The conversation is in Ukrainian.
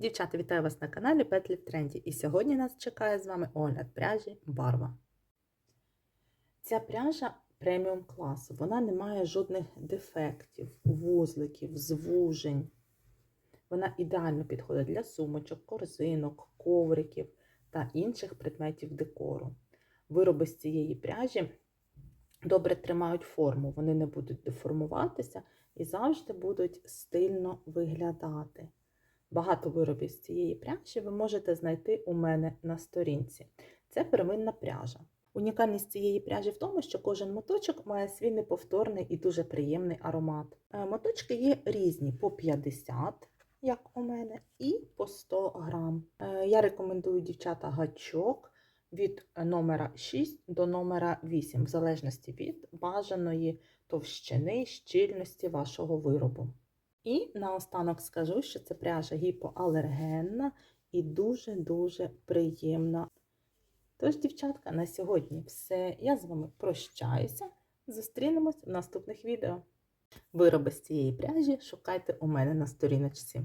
Дівчата, вітаю вас на каналі Петлі в тренді. І сьогодні нас чекає з вами огляд пряжі Барва. Ця пряжа преміум класу. Вона не має жодних дефектів, вузликів, звужень. Вона ідеально підходить для сумочок, корзинок, ковриків та інших предметів декору. Вироби з цієї пряжі добре тримають форму, вони не будуть деформуватися і завжди будуть стильно виглядати. Багато виробів з цієї пряжі ви можете знайти у мене на сторінці. Це первинна пряжа. Унікальність цієї пряжі в тому, що кожен моточок має свій неповторний і дуже приємний аромат. Е, Моточки є різні по 50, як у мене, і по 100 грам. Е, Я рекомендую дівчата гачок від номера 6 до номера 8, в залежності від бажаної товщини, щільності вашого виробу. І наостанок скажу, що це пряжа гіпоалергенна і дуже-дуже приємна. Тож, дівчатка, на сьогодні все. Я з вами прощаюся. Зустрінемось в наступних відео. Вироби з цієї пряжі шукайте у мене на сторіночці.